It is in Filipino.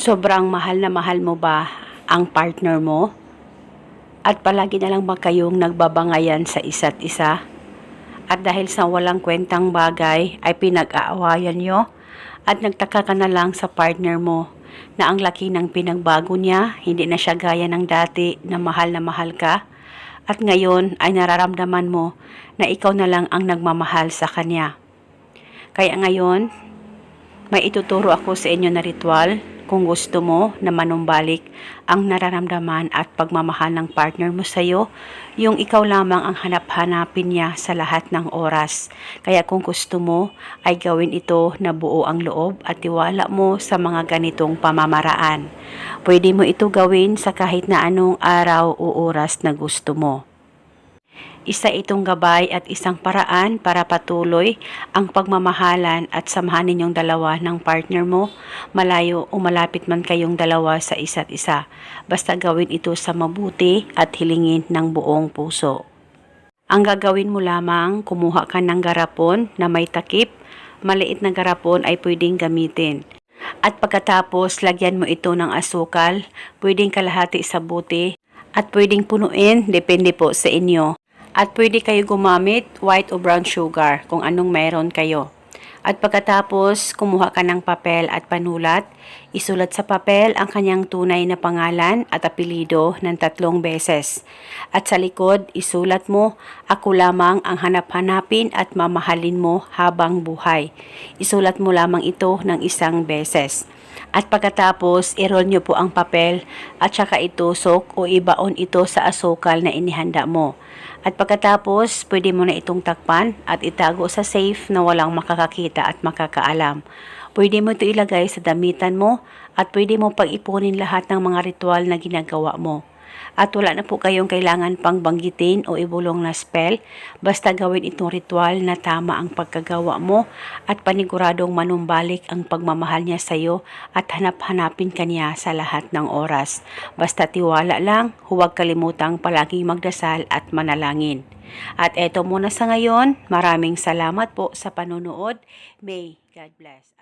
Sobrang mahal na mahal mo ba ang partner mo? At palagi na lang ba kayong nagbabangayan sa isa't isa? At dahil sa walang kwentang bagay ay pinag-aawayan nyo at nagtaka ka na lang sa partner mo na ang laki ng pinagbago niya, hindi na siya gaya ng dati na mahal na mahal ka at ngayon ay nararamdaman mo na ikaw na lang ang nagmamahal sa kanya. Kaya ngayon, may ituturo ako sa inyo na ritual kung gusto mo na manumbalik ang nararamdaman at pagmamahal ng partner mo sa iyo, yung ikaw lamang ang hanap-hanapin niya sa lahat ng oras. Kaya kung gusto mo, ay gawin ito na buo ang loob at tiwala mo sa mga ganitong pamamaraan. Pwede mo ito gawin sa kahit na anong araw o oras na gusto mo. Isa itong gabay at isang paraan para patuloy ang pagmamahalan at samahan ninyong dalawa ng partner mo, malayo o malapit man kayong dalawa sa isa't isa. Basta gawin ito sa mabuti at hilingin ng buong puso. Ang gagawin mo lamang, kumuha ka ng garapon na may takip, maliit na garapon ay pwedeng gamitin. At pagkatapos, lagyan mo ito ng asukal, pwedeng kalahati sa buti, at pwedeng punuin, depende po sa inyo. At pwede kayo gumamit white o brown sugar kung anong meron kayo. At pagkatapos, kumuha ka ng papel at panulat, isulat sa papel ang kanyang tunay na pangalan at apelido ng tatlong beses. At sa likod, isulat mo, ako lamang ang hanap-hanapin at mamahalin mo habang buhay. Isulat mo lamang ito ng isang beses. At pagkatapos, i-roll nyo po ang papel at saka itusok o ibaon ito sa asukal na inihanda mo. At pagkatapos, pwede mo na itong takpan at itago sa safe na walang makakakita at makakaalam. Pwede mo ito ilagay sa damitan mo at pwede mo pag-ipunin lahat ng mga ritual na ginagawa mo. At wala na po kayong kailangan pang banggitin o ibulong na spell. Basta gawin itong ritual na tama ang pagkagawa mo at paniguradong manumbalik ang pagmamahal niya sa iyo at hanap-hanapin kanya sa lahat ng oras. Basta tiwala lang, huwag kalimutang palaging magdasal at manalangin. At eto muna sa ngayon, maraming salamat po sa panonood. May God bless.